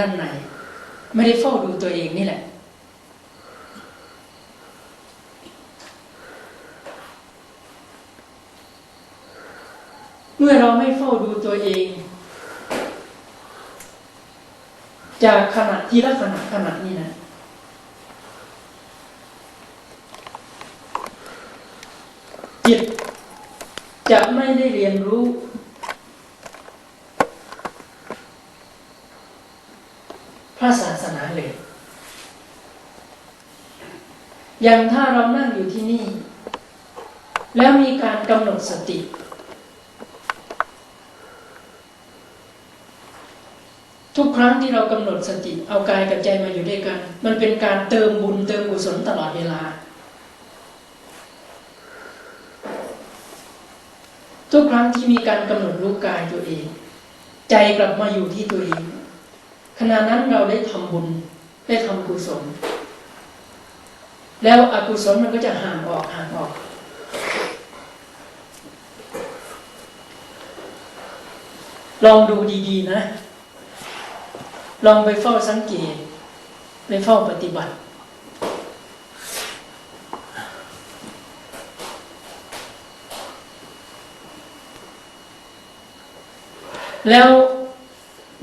ด้านในไม่ได้เฝ้าดูตัวเองนี่แหละ เมื่อเราไม่เฝ้าดูตัวเอง จากขณะที่ละขณะขณะนี้นะจิตจะไม่ได้เรียนรู้ พ ระศาสนาเลย อย่างถ้าเรานั่งอยู่ที่นี่ แล้วมีการกำหนดสติ ทุกครั้งที่เรากำหนดสติ เอากายกับใจมาอยู่ด้วยกัน มันเป็นการเติมบุญเติมกุศลตลอดเวลาทุกครั้งที่มีการกำหนดรู้กายตัวเอง ใจกลับมาอยู่ที่ตัวเอง ขณะนั้นเราได้ทำบุญ ได้ทำกุศล แล้วอกุศลมันก็จะห่างออกห่างออก ลองดูดีๆนะ ลองไปเฝ้าสังเกต ไปเฝ้าปฏิบัติแล้ว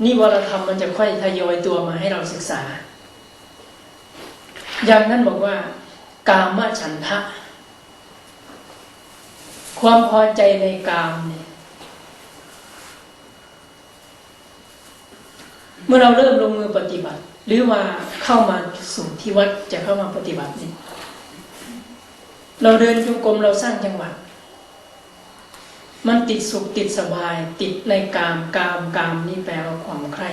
นิวรธรรมมันจะค่อยทยอยตัวมาให้เราศึกษา อย่างนั้นบอกว่า กามฉันทะ ความพอใจในกามเนี่ยเมื่อเราเริ่มลงมือปฏิบัติ หรือว่าเข้ามาสู่ที่วัดจะเข้ามาปฏิบัตินี่เราเดินจงกรมเราสร้างจังหวะ มันติดสุขติดสบาย ติดในกามกามกามนี่แปลว่าความใคร่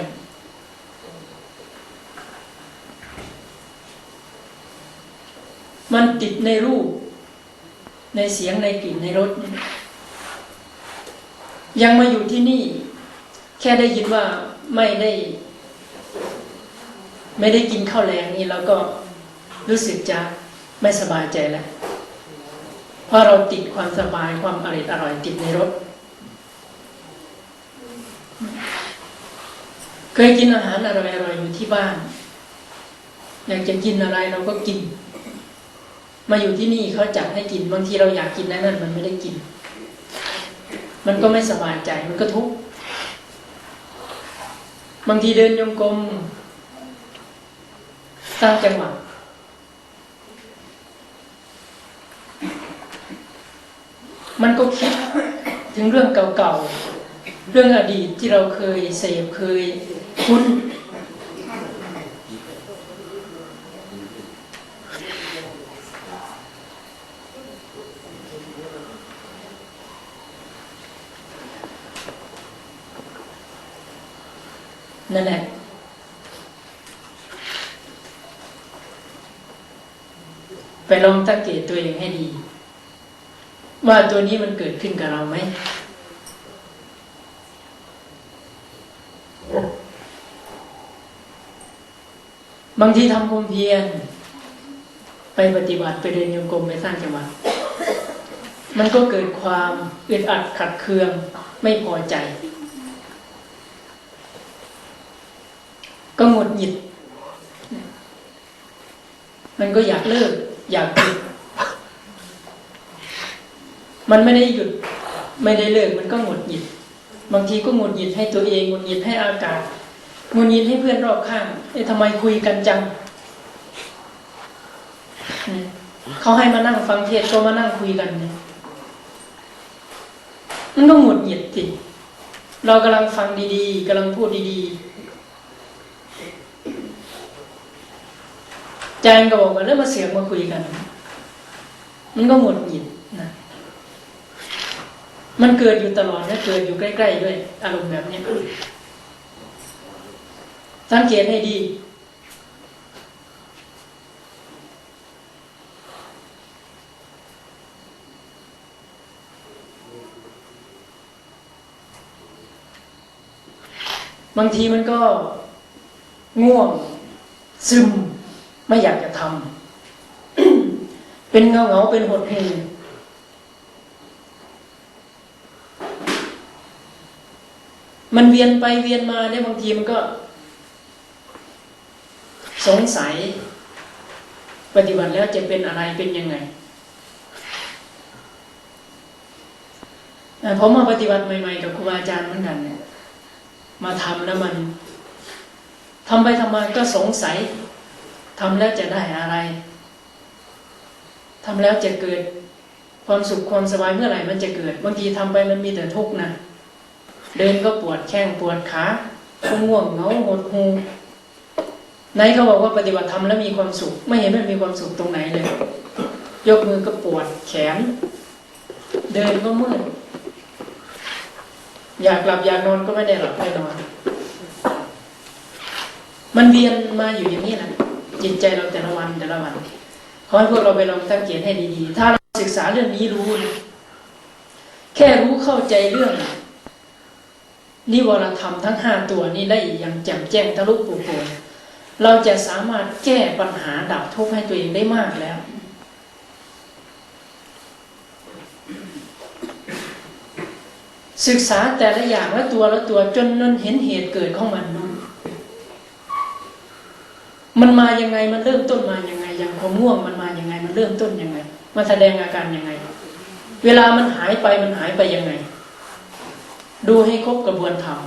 มันติดในรูป ในเสียงในกลิ่นในรสยังมาอยู่ที่นี่ แค่ได้ยินว่าไม่ได้ ไม่ได้กินข้าวแรงนี่เราก็รู้สึกจะไม่สบายใจแล้ว เพราะเราติดความสบายความอร่อยอร่อยติดในรถเคยกินอาหารอร่อยอร่อยอยู่ที่บ้าน อยากจะกินอะไรเราก็กิน มาอยู่ที่นี่เขาจัดให้กินบางทีเราอยากกินนั่นนั่นมันไม่ได้กิน มันก็ไม่สบายใจมันก็ทุกข์บางทีเดินโยงกลมสร้างจังหวะ มันก็คิดถึงเรื่องเก่าๆ เรื่องอดีตที่เราเคยเสพเคยคุ้น นั่นแหละไปลองสังเกตตัวเองให้ดี ว่าตัวนี้มันเกิดขึ้นกับเราไหมบางทีทำความเพียรไปปฏิบัติไปเดินโยกรมไปสร้างจังหวะมันก็เกิดความอึดอัดขัดเคืองไม่พอใจ ก็หงุดหงิด มันก็อยากเลิก อยากหยุด มันไม่ได้หยุดไม่ได้เลิกมันก็หงุดหงิด บางทีก็หงุดหงิดให้ตัวเองหงุดหงิดให้อากาศหงุดหงิดให้เพื่อนรอบข้างเอ๊ะทำไมคุยกันจังเขาให้มานั่งฟังเทศก็มานั่งคุยกันเนี่ยมันก็หงุดหงิดสิเรากำลังฟังดีๆกำลังพูดดีๆใจมันก็บอกว่าเริ่มมาเสียงมาคุยกัน มันก็หงุดหงิด มันเกิดอยู่ตลอดนะเกิดอยู่ใกล้ ๆ ด้วย อารมณ์แบบนี้สังเกตให้ดี บางทีมันก็ง่วง ซึม ไม่อยากจะทำเป็นเงาเงาเป็นหดหู่ มันเวียนไปเวียนมาเนี่ยบางทีมันก็ สงสัย ปฏิบัติแล้วจะเป็นอะไรเป็นยังไงอผมมาปฏิบัติใหม่ๆกับครูอาจารย์เหมือนกันเนี่ยมาทำแล้วมันทำไปทำมาก็สงสัยทำแล้วจะได้อะไรทำแล้วจะเกิดความสุขความสบายเมื่อไหร่มันจะเกิด บางทีทำไปมันมีแต่ทุกข์นะ เดินก็ปวดแข้งปวดขาก็ง่วงเหงาหดหูไหนเขาบอกว่าปฏิบัติธรรมแล้วมีความสุข ไม่เห็นมันมีความสุขตรงไหนเลย ยกมือก็ปวดแขน เดินก็เมื่อยอยากหลับอยากนอนก็ไม่ได้หลับไม่นอน มันเวียนมาอยู่อย่างนี้แหละจิตใจเราแต่ละวันแต่ละวันขอให้พวกเราไปลองตั้งเกณฑ์ให้ดีๆ ถ้าเราศึกษาเรื่องนี้รู้ แค่รู้เข้าใจเรื่อง นิวรธรรมทั้งห้าตัวนี้ได้อย่างแจ่มแจ้งทะลุปุโปร่งเราจะสามารถแก้ปัญหาดับทุกข์ให้ตัวเองได้มากแล้ว ศึกษาแต่ละอย่างละตัวละตัวจนนั้นเห็นเหตุเกิดของมันนู้นมันมายังไงมันเริ่มต้นมายังไง อย่างความง่วงมันมายังไง มันเริ่มต้นยังไง มันแสดงอาการยังไง เวลามันหายไปมันหายไปยังไง ดูให้ครบกระบวนธรรม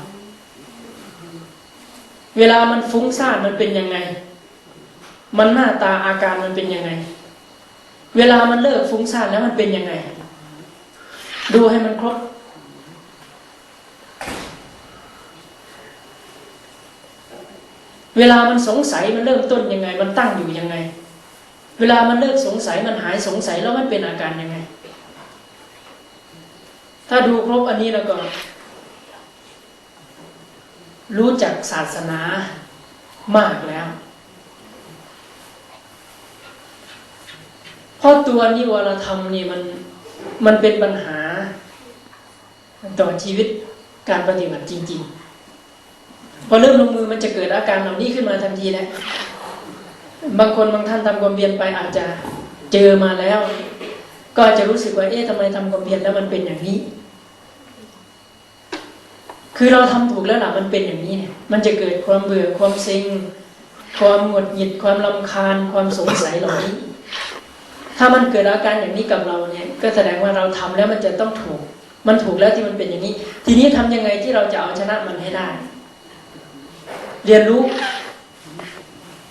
เวลามันฟุ้งซ่านมันเป็นยังไง มันหน้าตาอาการมันเป็นยังไง เวลามันเลิกฟุ้งซ่านแล้วมันเป็นยังไง ดูให้มันครบ เวลามันสงสัยมันเริ่มต้นยังไง มันตั้งอยู่ยังไง เวลามันเลิกสงสัยมันหายสงสัยแล้วมันเป็นอาการยังไง ถ้าดูครบอันนี้แล้วก็ รู้จักศาสนามากแล้วเพราะตัวนิวรธรรมนี่มันมันเป็นปัญหา ต่อชีวิตการปฏิบัติจริง ๆ พอเริ่มลงมือมันจะเกิดอาการเหล่านี้ขึ้นมาทันทีแล้วบางคนบางท่านทำความเพียรไปอาจจะเจอมาแล้ว ก็จจะรู้สึกว่าเอ๊ะทำไมทำความเพียรแล้วมันเป็นอย่างนี้ คือเราทำถูกแล้วล่ะมันเป็นอย่างนี้เนี่ยมันจะเกิดความเบื่อความซ็งความหงุดหงิดความลำคาญความสงสัยเหล่านี้ ถ้ามันเกิดอาการอย่างนี้กับเราเนี่ย ก็แสดงว่าเราทำแล้วมันจะต้องถูก มันถูกแล้วที่มันเป็นอย่างนี้ ทีนี้ทำยังไงที่เราจะเอาชนะมันให้ได้ เรียนรู้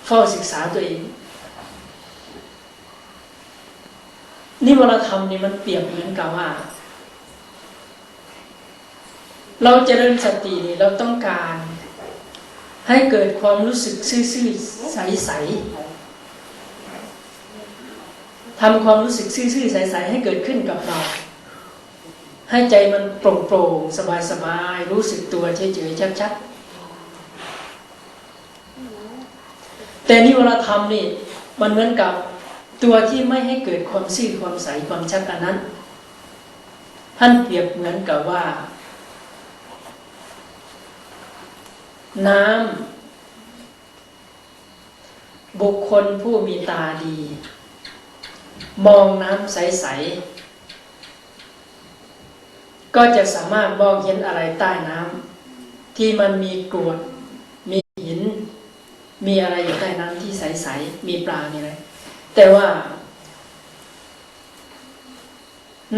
เฝ้าศึกษาตัวเองนี่เวรธรรมนี่มันเปรียบเหมือนกับว่า เราเจริญสตินี่เราต้องการ ให้เกิดความรู้สึกซื่อๆใสๆทำความรู้สึกซื่อๆใสๆให้เกิดขึ้นกับเรา ให้ใจมันโปร่งๆสบายๆรู้สึกตัวเฉยๆชัดๆแต่นิวรธรรมนี่มันเหมือนกับตัวที่ไม่ให้เกิดความซื่อความใสความชัดอันนั้น ท่านเปรียบเหมือนกับว่า น้ำบุคคลผู้มีตาดี มองน้ำใส ๆ ก็จะสามารถมองเห็นอะไรใต้น้ำที่มันมีกรวด มีหิน มีอะไรอยู่ใต้น้ำที่ใส ๆ มีปลามีอะไรแต่ว่า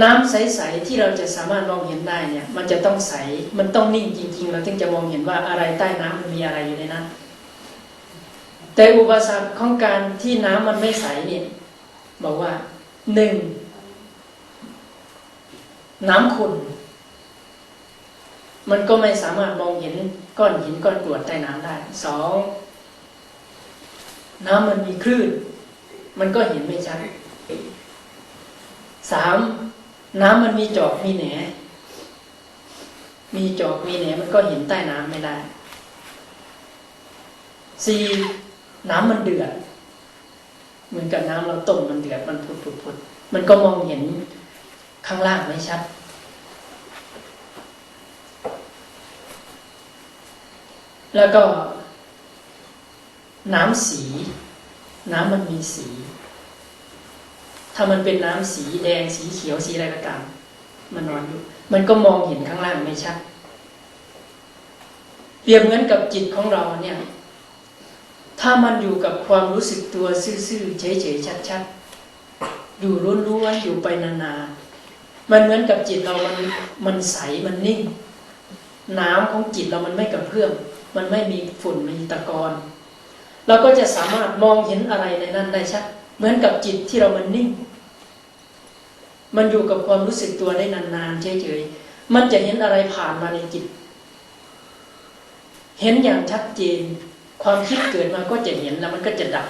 น้ำใสๆที่เราจะสามารถมองเห็นได้เนี่ย มันจะต้องใส มันต้องนิ่งจริง ๆ เราถึงจะมองเห็นว่าอะไรใต้น้ำมันมีอะไรอยู่ในนั้น แต่อุปสรรคของการที่น้ำมันไม่ใสเนี่ยบอกว่าหนึ่งน้ำขุ่นมันก็ไม่สามารถมองเห็นก้อนหินก้อนกรวดใต้น้ำได้สองน้ำมันมีคลื่น มันก็เห็นไม่ชัดสาม น้ำมันมีจอกมีแหน มีจอกมีแหนมันก็เห็นใต้น้ำไม่ได้สี่น้ำมันเดือดเหมือนกับน้ำเราต้มมันเดือดมันพุดพุดพุดมันก็มองเห็นข้างล่างไม่ชัด แล้วก็ น้ำสี น้ำมันมีสี ถ้ามันเป็นน้ำสีแดงสีเขียวสีอะไรก็ตาม มันนอนอยู่ มันก็มองเห็นข้างล่างไม่ชัดเปรียบเหมือนกับจิตของเราเนี่ย ถ้ามันอยู่กับความรู้สึกตัวซื่อๆเฉยๆชัดๆ อยู่ล้วนๆอยู่ไปนานๆ มันเหมือนกับจิตเรามันมันใสมันนิ่ง น้ำของจิตเรามันไม่กระเพื่อมมันไม่มีฝุ่นมีตะกอนเราก็จะสามารถมองเห็นอะไรในนั้นได้ชัด เหมือนกับจิตที่เรามันนิ่ง มันอยู่กับความรู้สึกตัวได้นานๆเฉยๆมันจะเห็นอะไรผ่านมาในจิต เห็นอย่างชัดเจน ความคิดเกิดมาก็จะเห็นแล้วมันก็จะดับ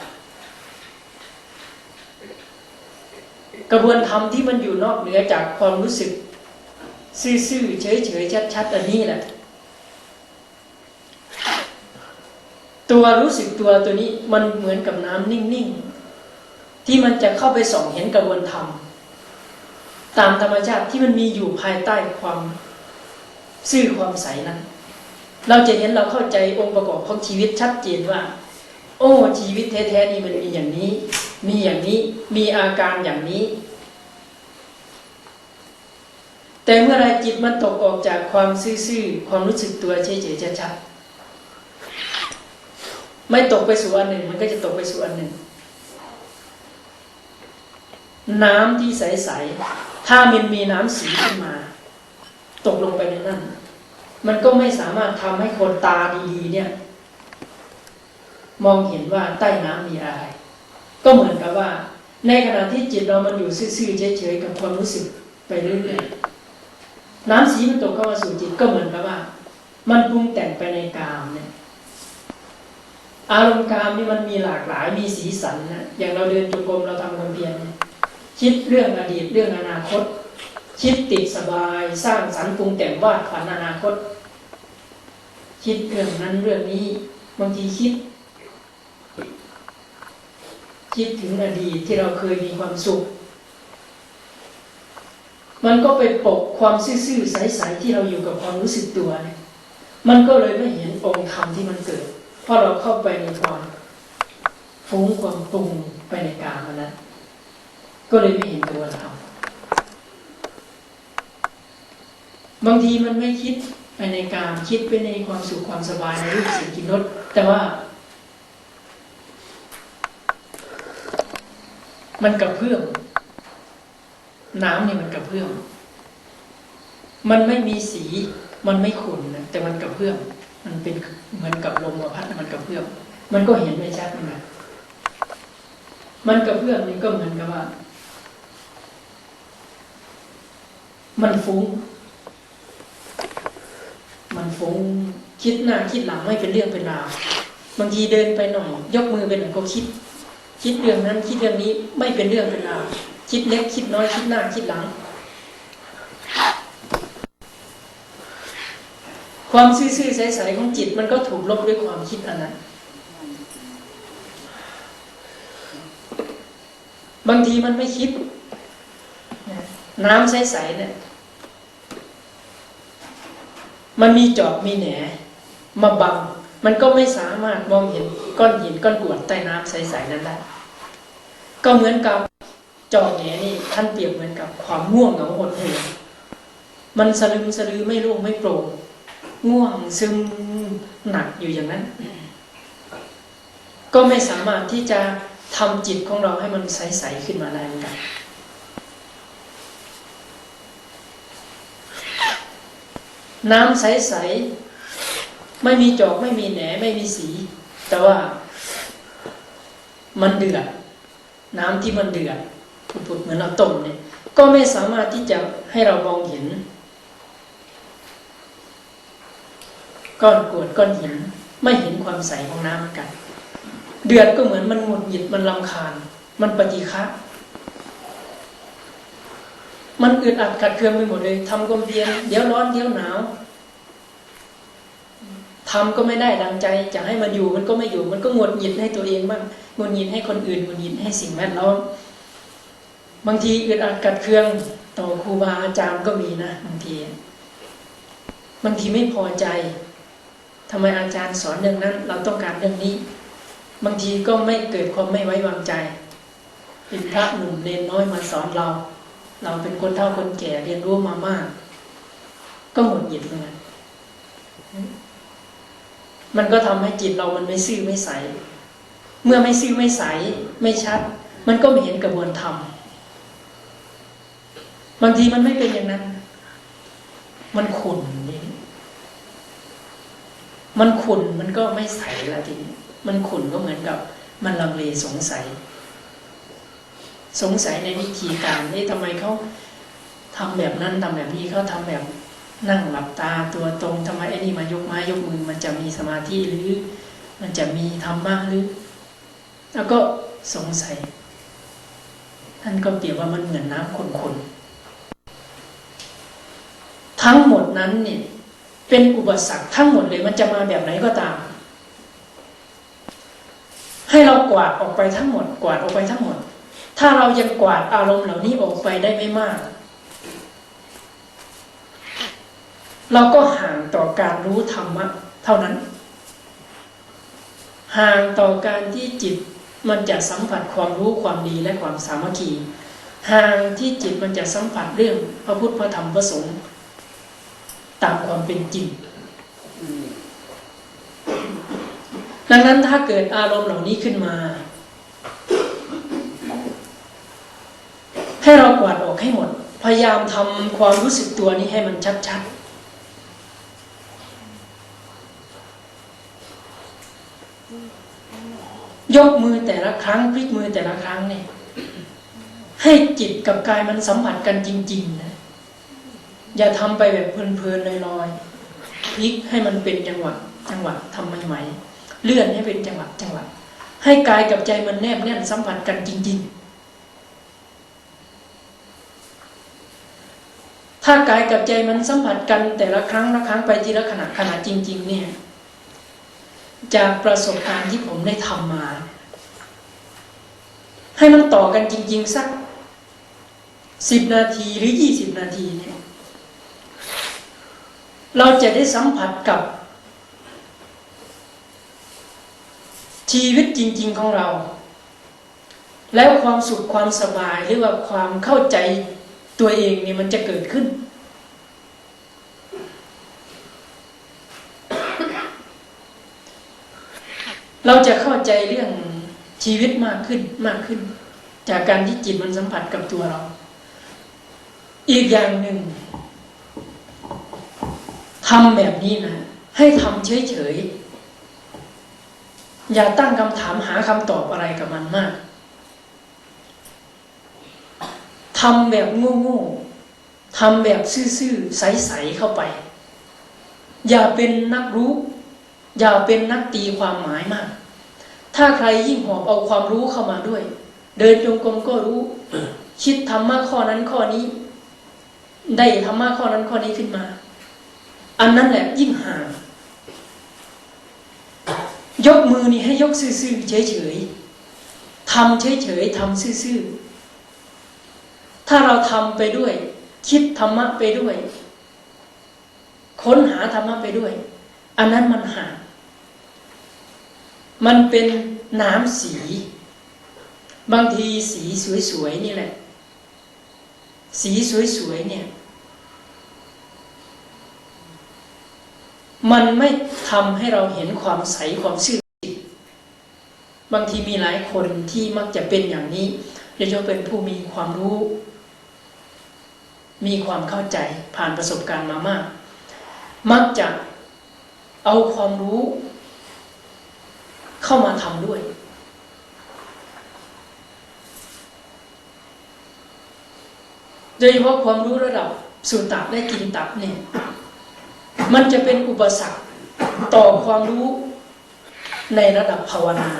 กระบวนธรรมที่มันอยู่นอกเหนือจากความรู้สึก ซื่อๆเฉยๆชัดๆอันนี้แหละตัวรู้สึกตัวตัวนี้มันเหมือนกับน้ำนิ่งๆ ที่มันจะเข้าไปส่องเห็นกระบวนธรรม ตามธรรมชาติที่มันมีอยู่ภายใต้ความซื่อความใสนั้น เราจะเห็นเราเข้าใจองค์ประกอบของชีวิตชัดเจนว่า โอ้ชีวิตแท้ๆนี่มันมีอย่างนี้ มีอย่างนี้มีอาการอย่างนี้ แต่เมื่อไรจิตมันตกออกจากความซื่อๆความรู้สึกตัวเฉยๆชัดๆไม่ตกไปสู่อันหนึ่ง มันก็จะตกไปสู่อันหนึ่ง น้ำที่ใสๆถ้ามันมีน้ำสีขึ้นมา ตกลงไปในนั้น มันก็ไม่สามารถทำให้คนตาดีๆเนี่ย มองเห็นว่าใต้น้ำมีอะไร ก็เหมือนกับว่า ในขณะที่จิตเรามันอยู่ซื่อๆเฉยๆกับความรู้สึกไปเรื่อยๆน้ำสีมันตกเข้ามาสู่จิตก็เหมือนกับว่า มันปรุงแต่งไปในกามเนี่ยอารมณ์กามนี่มันมีหลากหลายมีสีสันนะอย่างเราเดินจงกรมเราทำความเพียรเนี่ย คิดเรื่องอดีตเรื่องอนาคต คิดติดสบายสร้างสรรค์ปรุงแต่งวาดฝันอนาคต คิดเรื่องนั้นเรื่องนี้บางทีคิด คิดถึงอดีตที่เราเคยมีความสุข มันก็ไปปกความซื่อๆใสๆที่เราอยู่กับความรู้สึกตัวเนี่ยมันก็เลยไม่เห็นองค์ธรรมที่มันเกิด เพราะเราเข้าไปในความฟุ้งความปรุงไปในกามนั้น ก็เลยไม่เห็นตัวเรา บางทีมันไม่คิดไปในกามคิดไปในความสุขความสบายในรูปสียงกินรสแต่ว่า มันกระเพื่อมน้ำเนี่ยมันกระเพื่อมมันไม่มีสี มันไม่ขุ่นนะแต่มันกระเพื่อมมันเป็นเหมือนกับลมมาพัดมันกระเพื่อมมันก็เห็นไม่ชัดนะมันกระเพื่อมนี่ก็เหมือนกับว่า มันฟุ้ง มันฟุ้งคิดหน้าคิดหลังไม่เป็นเรื่องเป็นราวบางทีเดินไปหน่อย ยกมือไปหน่อยก็คิด คิดเรื่องนั้น คิดเรื่องนี้ไม่เป็นเรื่องเป็นราวคิดเล็กคิดน้อยคิดหน้าคิดหลัง ความซื่อๆใสๆของจิตมันก็ถูกลบด้วยความคิดอันนั้นบางทีมันไม่คิด น้ำใสๆเนี่ย มันมีจอบมีแหนมาบัง มันก็ไม่สามารถมองเห็นก้อนหินก้อนกรวดใต้น้ำใสๆนั้นได้ก็เหมือนกับจอบแหนนี่ท่านเปรียบเหมือนกับความง่วงเหงาหดหู่มันสลึมสลือไม่โล่งไม่โปร่งง่วงซึมหนักอยู่อย่างนั้น ก็ไม่สามารถที่จะทำจิตของเราให้มันใสๆขึ้นมาได้เหมือนกัน น้ำใสๆไม่มีจอกไม่มีแหนไม่มีสี แต่ว่ามันเดือด น้ำที่มันเดือดผุดๆเหมือนเราต้มเนี่ย ก็ไม่สามารถที่จะให้เรามองเห็น ก้อนกรวดก้อนหินไม่เห็นความใสของน้ำกัน เดือดก็เหมือนมันหงุดหงิดมันลำคาญ มันปฏิฆะ มันอึดอัดขัดเคืองไปหมดเลยทำความเพียรเดี๋ยวร้อนเดี๋ยวหนาวทำก็ไม่ได้ดังใจจะให้มันอยู่มันก็ไม่อยู่ มันก็หงุดหงิดให้ตัวเองบ้างหงุดหงิดให้คนอื่นหงุดหงิดให้สิ่งแวดล้อมบางทีอึดอัดขัดเคืองต่อครูบาอาจารย์ก็มีนะบางทีบางทีไม่พอใจทำไมอาจารย์สอนเรื่องนั้น เราต้องการเรื่องนี้ บางทีก็ไม่เกิดความไม่ไว้วางใจ เป็นพระหนุ่มเนนน้อยมาสอนเรา เราเป็นคนเฒ่าคนแก่เรียนรู้มามาก ก็หมดหยิดเหมือนกันมันก็ทำให้จิตเรามันไม่ซื่อไม่ใส เมื่อไม่ซื่อไม่ใส ไม่ชัด มันก็ไม่เห็นกระบวนธรรมบางทีมันไม่เป็นอย่างนั้น มันขุ่นนี่มันขุ่นมันก็ไม่ใสละทีมันขุ่นก็เหมือนกับ มันลังเลสงสัย สงสัยในวิธีการนี่ทำไมเขาทำแบบนั้นทำแบบนี้เขาทำแบบนั่งหลับตาตัวตรงทำไมไอ้นี่มายกไม้ยกมือมันจะมีสมาธิหรือ มันจะมีธรรมะหรือ แล้วก็สงสัยท่านก็เปรียบว่ามันเหมือนน้ำขุ่นๆทั้งหมดนั้นเนี่ยเป็นอุปสรรคทั้งหมดเลยมันจะมาแบบไหนก็ตาม ให้เรากวาดออกไปทั้งหมด กวาดออกไปทั้งหมด ถ้าเรายังกวาดอารมณ์เหล่านี้ออกไปได้ไม่มาก เราก็ห่างต่อการรู้ธรรมะ เท่านั้น ห่างต่อการที่จิตมันจะสัมผัสความรู้ความดีและความสามัคคีห่างที่จิตมันจะสัมผัสเรื่องพระพุทธพระธรรมพระสงฆ์ตามความเป็นจริง ดังนั้นถ้าเกิดอารมณ์เหล่านี้ขึ้นมา ให้เรากวาดออกให้หมด พยายามทำความรู้สึกตัวนี้ให้มันชัดๆยกมือแต่ละครั้งพลิกมือแต่ละครั้งเนี่ยให้จิตกับกายมันสัมผัสกันจริง ๆ นะ อย่าทำไปแบบเพลินๆลอยๆพลิกให้มันเป็นจังหวะจังหวะทำใหม่ๆเลื่อนให้เป็นจังหวะจังหวะให้กายกับใจมันแนบแน่นสัมผัสกันจริง ๆ ถ้ากายกับใจมันสัมผัสกันแต่ละครั้งละครั้งไปทีละขณะขณะจริง ๆ เนี่ย จากประสบการณ์ที่ผมได้ทำมา ให้มันต่อกันจริง ๆ สักสิบนาทีหรือยี่สิบนาทีเนี่ยเราจะได้สัมผัสกับ ชีวิตจริง ๆ ของเรา แล้วความสุขความสบายหรือว่าความเข้าใจ ตัวเองเนี่ยมันจะเกิดขึ้น เราจะเข้าใจเรื่องชีวิตมากขึ้นมากขึ้น จากการที่จิตมันสัมผัสกับตัวเรา อีกอย่างหนึ่งทำแบบนี้นะ ให้ทำเฉยๆอย่าตั้งคำถามหาคำตอบอะไรกับมันมาก ทำแบบโง่ๆทำแบบซื่อๆใสๆเข้าไป อย่าเป็นนักรู้ อย่าเป็นนักตีความหมายมาก ถ้าใครยิ่งหอบเอาความรู้เข้ามาด้วย เดินจงกรมก็รู้ คิดธรรมะข้อนั้นข้อนี้ ได้ธรรมะข้อนั้นข้อนี้ขึ้นมา อันนั้นแหละยิ่งห่างยกมือนี่ให้ยกซื่อๆเฉยๆทำเฉยๆทำซื่อๆ ถ้าเราทำไปด้วย คิดธรรมะไปด้วย ค้นหาธรรมะไปด้วย อันนั้นมันห่างมันเป็นน้ำสี บางทีสีสวยๆนี่แหละ สีสวยๆเนี่ย มันไม่ทำให้เราเห็นความใสความซื่อบางทีมีหลายคนที่มักจะเป็นอย่างนี้โดยเฉพาะเป็นผู้มีความรู้ มีความเข้าใจผ่านประสบการณ์มามาก มักจะเอาความรู้ เข้ามาทำด้วย โดยเฉพาะความรู้ระดับสุตตะและกินตับเนี่ย มันจะเป็นอุปสรรคต่อความรู้ในระดับภาวนา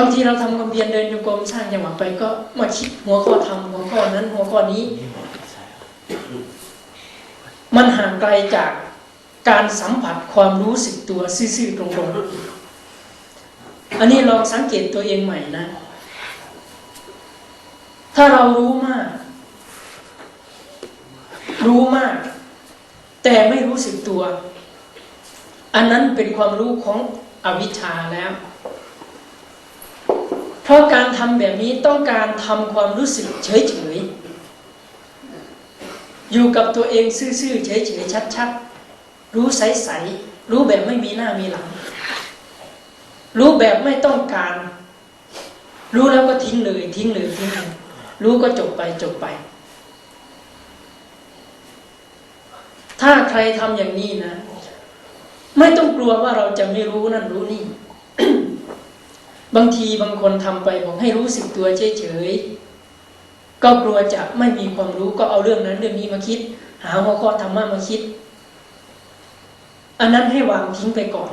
บางทีเราทำความเพียรเดินโยกรมสร้างจังหวะไปก็มาคิดหัวข้อธรรมหัวข้อนั้น หัวข้อนี้ มันห่างไกลจากการสัมผัสความรู้สึกตัวซื่อๆตรงๆ อันนี้ลองสังเกตตัวเองใหม่นะ ถ้าเรารู้มาก รู้มาก แต่ไม่รู้สึกตัว อันนั้นเป็นความรู้ของอวิชชาแล้ว เพราะการทำแบบนี้ต้องการทำความรู้สึกเฉยๆอยู่กับตัวเองซื่อๆเฉยๆชัดๆ รู้ใสๆรู้แบบไม่มีหน้ามีหลัง รู้แบบไม่ต้องการ รู้แล้วก็ทิ้งเลย ทิ้งเลยทิ้งเลยรู้ก็จบไปจบไป ถ้าใครทำอย่างนี้นะ ไม่ต้องกลัวว่าเราจะไม่รู้นั่นรู้นี่ บางทีบางคนทำไปบอกให้รู้สึกตัวเฉยๆก็กลัวจะไม่มีความรู้ก็เอาเรื่องนั้นเรื่องนี้มาคิด หาหัวข้อธรรมะมาคิด อันนั้นให้วางทิ้งไปก่อน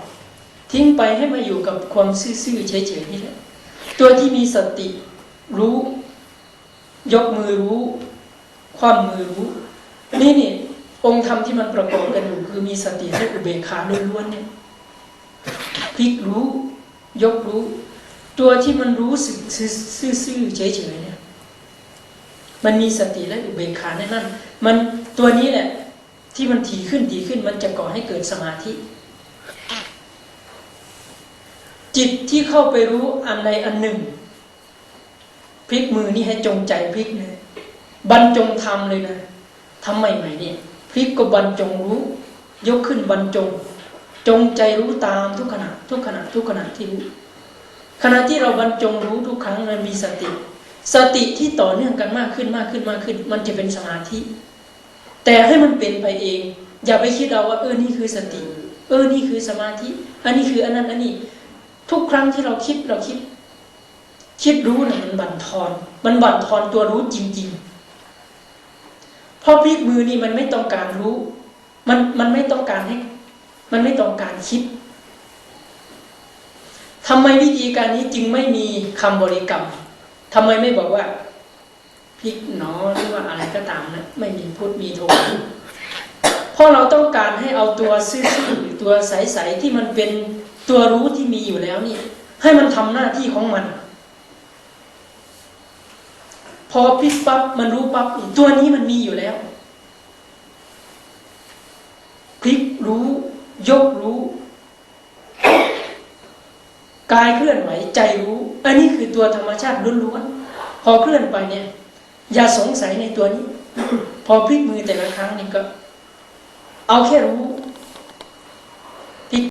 ทิ้งไปให้มาอยู่กับความซื่อๆเฉยๆนี่แหละตัวที่มีสติรู้ ยกมือรู้ ความมือรู้ นี่นี่องค์ธรรมที่มันประกอบกันอยู่คือมีสติและอุเบกขาล้วนๆเนี่ยพลิกรู้ ยกรู้ ตัวที่มันรู้สึกซื่อๆเฉยๆเนี่ย มันมีสติและอุเบกขาในนั้น มันตัวนี้แหละ ที่มันถี่ขึ้นถี่ขึ้น มันจะก่อให้เกิดสมาธิ จิตที่เข้าไปรู้อันใดอันหนึ่งพลิกมือนี่ให้จงใจพลิกนะบรรจงทำเลยนะทำใหม่ๆเนี่ยพลิกก็บรรจงรู้ ยกขึ้นบรรจง จงใจรู้ตามทุกขณะทุกขณะทุกขณะที่รู้ ขณะที่เราบรรจงรู้ทุกครั้งมันมีสติ สติที่ต่อเนื่องกันมากขึ้นมากขึ้นมากขึ้น มันจะเป็นสมาธิ แต่ให้มันเป็นไปเอง อย่าไปคิดเอาว่าเออนี่คือสติ เออนี่คือสมาธิ อันนี้คืออันนั้นอันนี้ ทุกครั้งที่เราคิดเราคิด คิดรู้นะ่ะมันบั่นทอน มันบั่นทอนตัวรู้จริง ๆ เพราะพลิกมือนี่มันไม่ต้องการรู้ มันมันไม่ต้องการให้ มันไม่ต้องการคิด ทำไมวิธีการนี้จึงไม่มีคำบริกรรมทำไมไม่บอกว่าพลิกหนอหรือว่าอะไรก็ตามนะไม่มีพุทธมีโทเพราะเราต้องการให้เอาตัวซื่อๆหรือตัวใสๆที่มันเป็นตัวรู้ที่มีอยู่แล้วนี่ให้มันทำหน้าที่ของมัน พอพลิกปั๊บมันรู้ปั๊บตัวนี้มันมีอยู่แล้วพลิกรู้ ยกรู้ กายเคลื่อนไหวใจรู้ อันนี้คือตัวธรรมชาติล้วนๆพอเคลื่อนไปเนี่ย อย่าสงสัยในตัวนี้ พอพลิกมือแต่ละครั้งนี่ก็ เอาแค่รู้